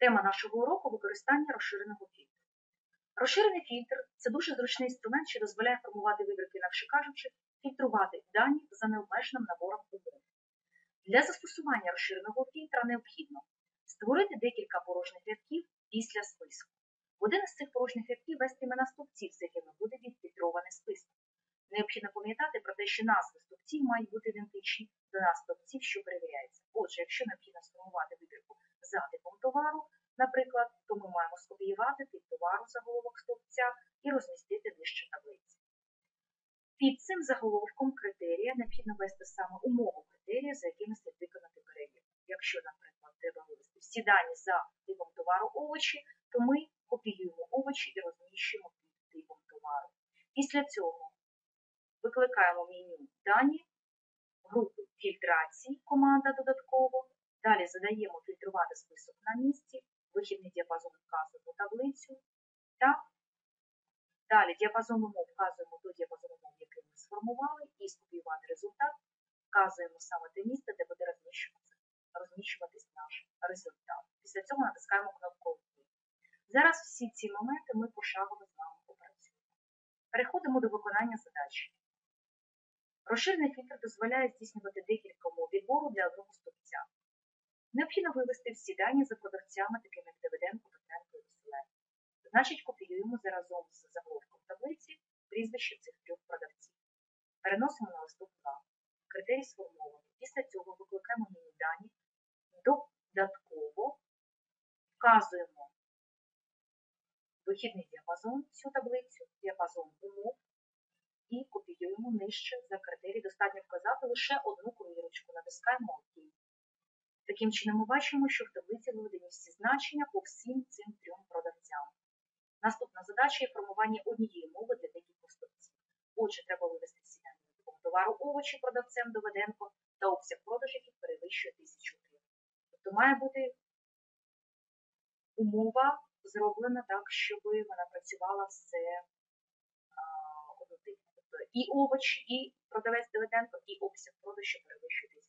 Тема нашого уроку використання розширеного фільтру. Розширений фільтр це дуже зручний інструмент, що дозволяє формувати вибірки, інакше кажучи, фільтрувати дані за необмеженим набором умов. Для застосування розширеного фільтра необхідно створити декілька порожніх рядків після списку. Один із цих порожніх рядків ввести імена стовпців, з якими буде відфільтрований список. Необхідно пам'ятати про те, що назви стовпців мають бути ідентичні до назв стовпців, що перевіряється. Отже, якщо необхідно сформувати вибірку за товару, наприклад, то ми маємо скопіювати тип товару заголовок стовпця і розмістити нижче таблиці. Під цим заголовком критерія необхідно ввести саме умову критерія, за якими слід виконати перевірку. Якщо, наприклад, треба вивести всі дані за типом товару овочі, то ми копіюємо овочі і розміщуємо під типом товару. Після цього викликаємо меню дані, групи фільтрації, команда додатково. Далі задаємо фільтрувати список на місці, вихідний діапазон вказуємо таблицю. Так. Далі діапазон умов вказуємо той діапазон умов, який ми сформували, і скопіювати результат, вказуємо саме те місце, де буде розміщуватися, розміщуватись наш результат. Після цього натискаємо кнопку «Ок». Зараз всі ці моменти ми пошагово з вами опрацюємо. Переходимо до виконання задачі. Розширений фільтр дозволяє здійснювати декілька умов відбору для одного стовпця. Необхідно вивести всі дані за продавцями, такими як Давиденко, Петренко і Василен. Значить, копіюємо заразом з заголовком таблиці прізвище цих трьох продавців. Переносимо на листок 2. Критерій сформований. Після цього викликаємо міні дані, додатково вказуємо вихідний діапазон цю таблицю, діапазон умов і копіюємо нижче за критерій. Достатньо вказати лише одну комірочку. Натискаємо. Таким чином ми бачимо, що в таблиці виведені всі значення по всім цим трьом продавцям. Наступна задача є формування однієї мови для декількох стовпців. Отже, треба вивести всі дані товару овочі продавцем Доведенко та обсяг продажу, який перевищує 1000 гривень. Тобто має бути умова зроблена так, щоб вона працювала все однотипно. Тобто і овочі, і продавець Доведенко, і обсяг продажу, що перевищує 1000 гривень.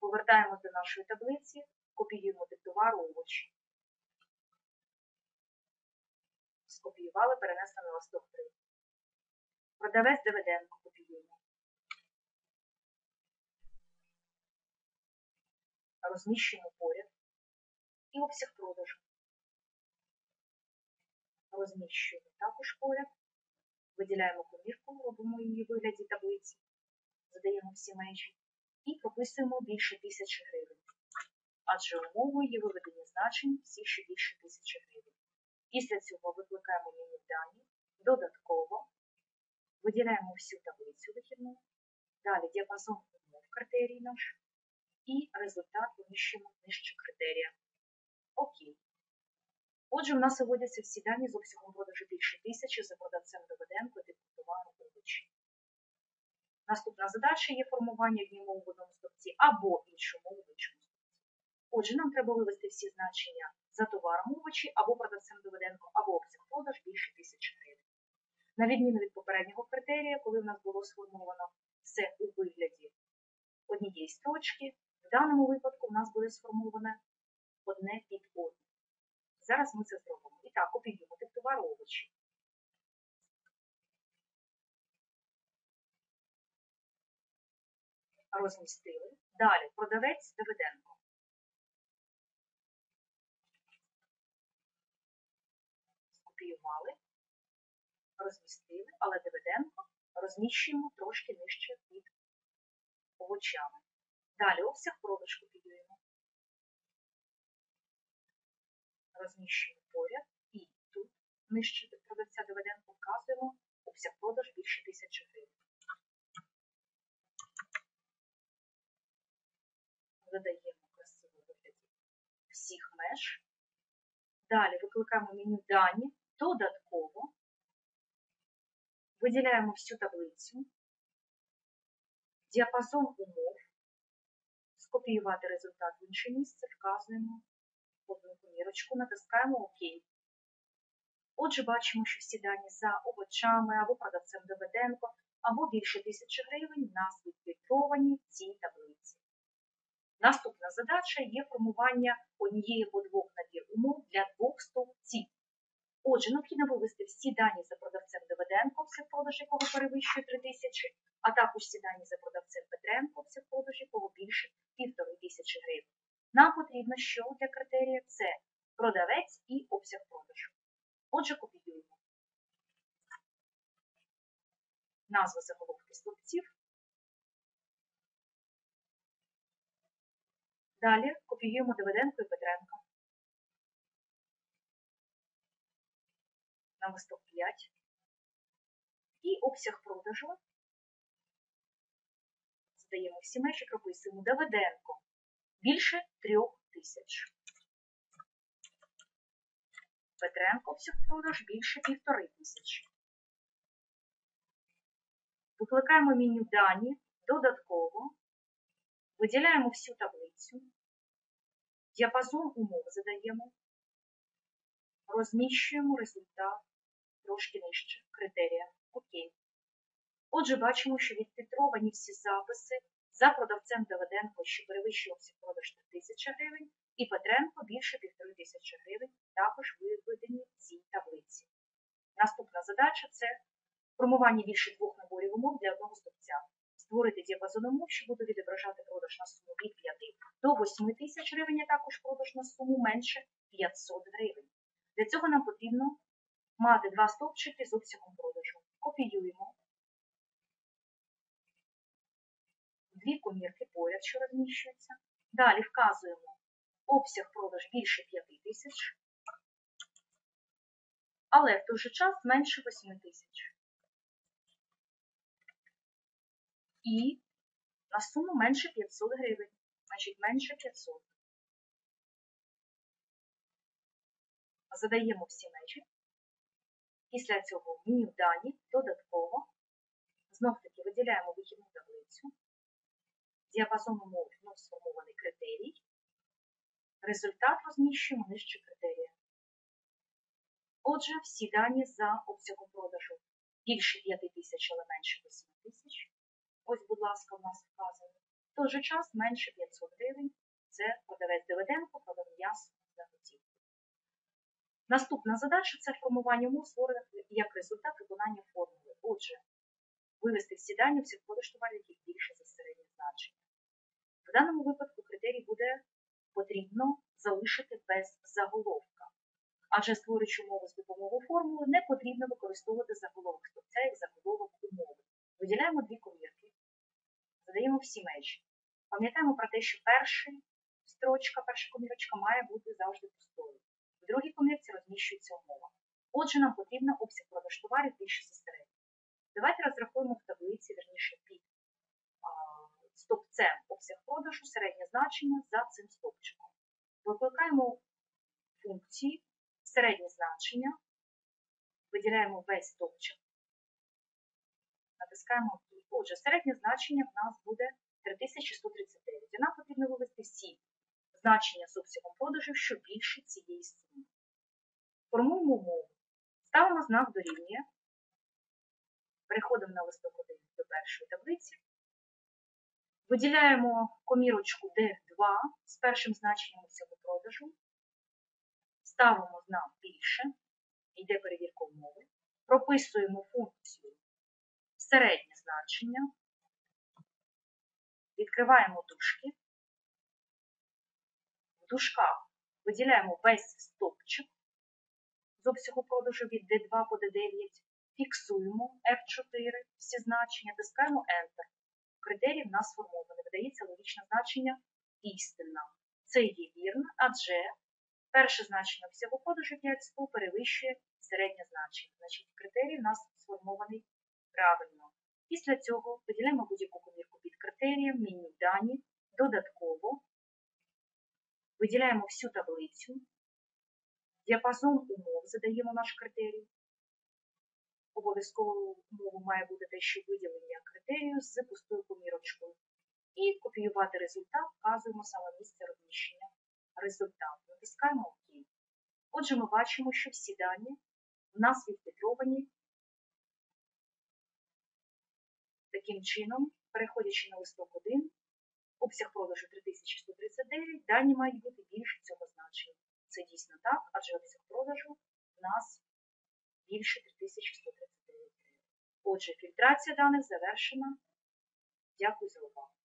Повертаємося до нашої таблиці, копіюємо тип товару овочі. Скопіювали, перенесли на листок 3. Продавець Давиденко копіюємо. Розміщуємо поряд і обсяг продажу. Розміщуємо також поряд. Виділяємо комірку, робимо її в вигляді таблиці, задаємо всі межі і прописуємо більше 1000 гривень. Адже умовою є виведені значень всі, що більше 1000 гривень. Після цього викликаємо меню дані, додатково, виділяємо всю таблицю вихідну, далі діапазон умов критерій наш і результат поміщуємо нижче критерія. Окей. Отже, в нас виводяться всі дані з обсягом продажу більше тисячі за продавцем Доведенко типу товару овочі. Наступна задача є формування однієї мови в одному стовпці або мови в іншому стовпці. Отже, нам треба вивести всі значення за товаром овочі або продавцем Доведенко, або обсяг продаж більше тисячі гривень. На відміну від попереднього критерія, коли в нас було сформовано все у вигляді однієї строчки, в даному випадку в нас буде сформоване одне під одне. Зараз ми це зробимо. І так, копіюємо тип товару овочі. Розмістили. Далі продавець Давиденко. Скопіювали, розмістили, але Давиденко розміщуємо трошки нижче під овочами. Далі обсяг продаж копіюємо. Розміщуємо поряд і тут нижче продавця Давиденко вказуємо обсяг продаж більше 1000 гривень. Задаємо красиво вигляді всіх меж. Далі викликаємо меню дані, додатково. Виділяємо всю таблицю, діапазон умов, скопіювати результат в інше місце, вказуємо одну помірочку, натискаємо ОК. Отже, бачимо, що всі дані за овочами або продавцем Давиденко, або більше тисячі гривень в нас відфільтровані в цій таблиці. Наступна задача є формування однієї або двох набір умов для двох стовпців. Отже, необхідно вивести всі дані за продавцем Давиденко, продаж якого перевищує 3 тисячі, а також всі дані за продавцем Петренко, продаж якого більше 1,5 тисячі гривень. Нам потрібно, що для критерія це продавець і обсяг продажу. Отже, копіюємо Назву заголовки стовпців. Далі копіюємо Давиденко і Петренко. На листок 5. І обсяг продажу. Задаємо всі межі, прописуємо Давиденко. Більше 3 тисяч. Петренко обсяг продаж більше півтори тисячі. Викликаємо меню дані додатково, виділяємо всю таблицю, діапазон умов задаємо, розміщуємо результат трошки нижче критерія. Окей. Отже, бачимо, що відфільтровані всі записи за продавцем Давиденко, що перевищує продаж 3000 гривень, і Петренко більше 1500 гривень, також виведені в цій таблиці. Наступна задача це формування більше двох наборів умов для одного стовпця. Створити діапазон умов, що буде відображати продаж на суму від 5 до 8 тисяч гривень, а також продаж на суму менше 500 гривень. Для цього нам потрібно мати два стовпчики з обсягом продажу. Копіюємо дві комірки поряд, що розміщуються. Далі вказуємо обсяг продаж більше 5 тисяч, але в той же час менше 8 тисяч. І на суму менше 500 гривень, значить менше 500. Задаємо всі межі. Після цього меню дані додатково. Знов таки виділяємо вихідну таблицю. Діапазон умов вновь сформований критерій. Результат розміщуємо нижче критерія. Отже, всі дані за обсягом продажу більше 5 тисяч, але менше 8 тисяч. Ось, будь ласка, у нас вказано. В той же час менше 500 гривень. Це продавець Давиденко, продав за готівку. Наступна задача це формування умов, як результат виконання формули. Отже, вивести всі дані всіх продаж товарів, більше за середнє значення. В даному випадку критерій буде потрібно залишити без заголовка. Адже створюючи умови з допомогою формули, не потрібно використовувати заголовок стовпця як заголовок умови. Виділяємо дві комірки, задаємо всі межі. Пам'ятаємо про те, що перша строчка, перша комірочка має бути завжди пустою. В другій комірці розміщується умова. Отже, нам потрібно обсяг продаж товарів більше за середньо. Давайте розрахуємо в таблиці, верніше під а, стовпцем обсяг продажу, середнє значення за цим стовпчиком. Викликаємо функції середнє значення, виділяємо весь стовпчик, натискаємо. Отже, середнє значення в нас буде 3139. І нам потрібно вивести всі значення з обсягом продажів, що більше цієї суми. Формуємо умову. Ставимо знак дорівнює. Переходимо на листок 1 до першої таблиці. Виділяємо комірочку D2 з першим значенням цього продажу. Ставимо знак більше, йде перевірка умови. Прописуємо функцію середнє значення. Відкриваємо дужки. В дужках виділяємо весь стопчик з обсягу продажу від D2 по D9. Фіксуємо F4, всі значення, тискаємо Enter. Критерій в нас сформований. Видається логічне значення істина. Це є вірно, адже перше значення всього продажу 500 перевищує середнє значення. Значить, критерій в нас сформований правильно. Після цього виділяємо будь-яку комірку під критерієм, меню дані, додатково. Виділяємо всю таблицю. Діапазон умов задаємо наш критерій. Обов'язково умову має бути те, що виділення критерію з пустою комірочкою. І копіювати результат, вказуємо саме місце розміщення результату. Натискаємо ОК. Отже, ми бачимо, що всі дані в нас відфільтровані таким чином, переходячи на листок 1, обсяг продажу 3139, дані мають бути більше цього значення. Це дійсно так, адже обсяг продажу в нас більше 3139. Отже, фільтрація даних завершена. Дякую за увагу.